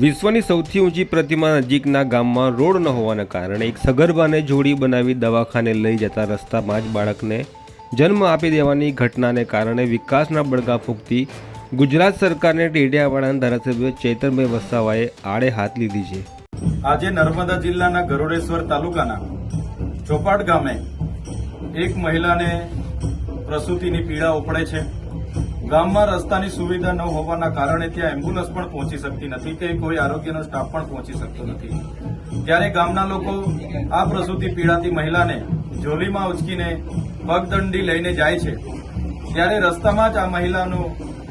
વિશ્વની સૌથી ઊંચી પ્રતિમા નજીકના ગામમાં રોડ ન હોવાના કારણે એક સગર્ભાને જોડી બનાવી દવાખાને લઈ જતા રસ્તામાં જ બાળકને જન્મ આપી દેવાની ઘટનાને કારણે વિકાસના બળગા ફૂંકતી ગુજરાત સરકારને ટેડિયાવાડાના ધારાસભ્ય ચેતનભાઈ વસાવાએ આડે હાથ લીધી છે. આજે નર્મદા જિલ્લાના ગરોડેશ્વર તાલુકાના ચોપાટ ગામે એક મહિલાને પ્રસૂતિની પીડા ઉપડે છે. ગામમાં રસ્તાની સુવિધા ન હોવાના કારણે ત્યાં એમ્બ્યુલન્સ પણ પહોંચી શકતી નથી કે કોઈ આરોગ્યનો સ્ટાફ પણ પહોંચી શકતો નથી. ત્યારે ગામના લોકો આ પ્રસૂતિ પીડાતી મહિલાને જોલીમાં ઉચકીને પગદંડી લઈને જાય છે. ત્યારે રસ્તામાં જ આ મહિલાનો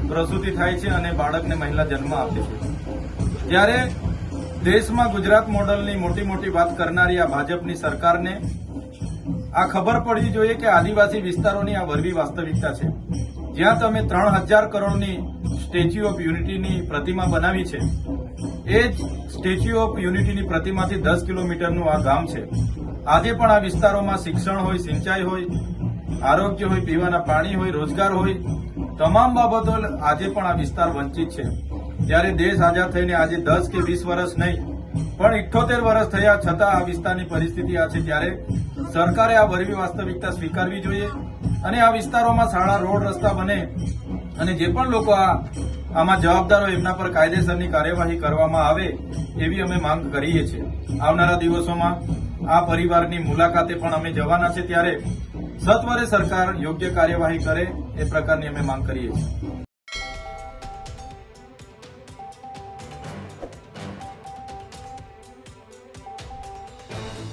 પ્રસૂતિ થાય છે અને બાળકને મહિલા જન્મ આપે છે. ત્યારે દેશમાં ગુજરાત મોડલની મોટી મોટી વાત કરનારી આ ભાજપની સરકારને આ ખબર પડવી જોઈએ કે આદિવાસી વિસ્તારોની આ વરવી વાસ્તવિકતા છે. જ્યાં તમે ત્રણ હજાર કરોડની સ્ટેચ્યુ ઓફ યુનિટીની પ્રતિમા બનાવી છે, એ જ સ્ટેચ્યુ ઓફ યુનિટીની પ્રતિમાથી દસ કિલોમીટરનું આ ગામ છે. આજે પણ આ વિસ્તારોમાં શિક્ષણ હોય, સિંચાઈ હોય, આરોગ્ય હોય, પીવાના પાણી હોય, રોજગાર હોય, તમામ બાબતો આજે પણ આ વિસ્તાર વંચિત છે. ત્યારે દેશ આઝાદ થઈને આજે દસ કે વીસ વર્ષ નહીં, પણ ઇઠ્ઠોતેર વર્ષ થયા છતાં આ વિસ્તારની પરિસ્થિતિ આ છે. ત્યારે સરકારે આ વરવી વાસ્તવિકતા સ્વીકારવી જોઈએ અને આ વિસ્તારોમાં શાળા, રોડ, રસ્તા બને અને જે પણ લોકો આ આમાં જવાબદારો એમના પર કાયદેસરની કાર્યવાહી કરવામાં આવે એવી અમે માંગ કરીએ છીએ. આવનારા દિવસોમાં આ પરિવારની મુલાકાતે પણ અમે જવાના છે ત્યારે સત્વરે સરકાર યોગ્ય કાર્યવાહી કરે એ પ્રકારની અમે માંગ કરીએ છીએ.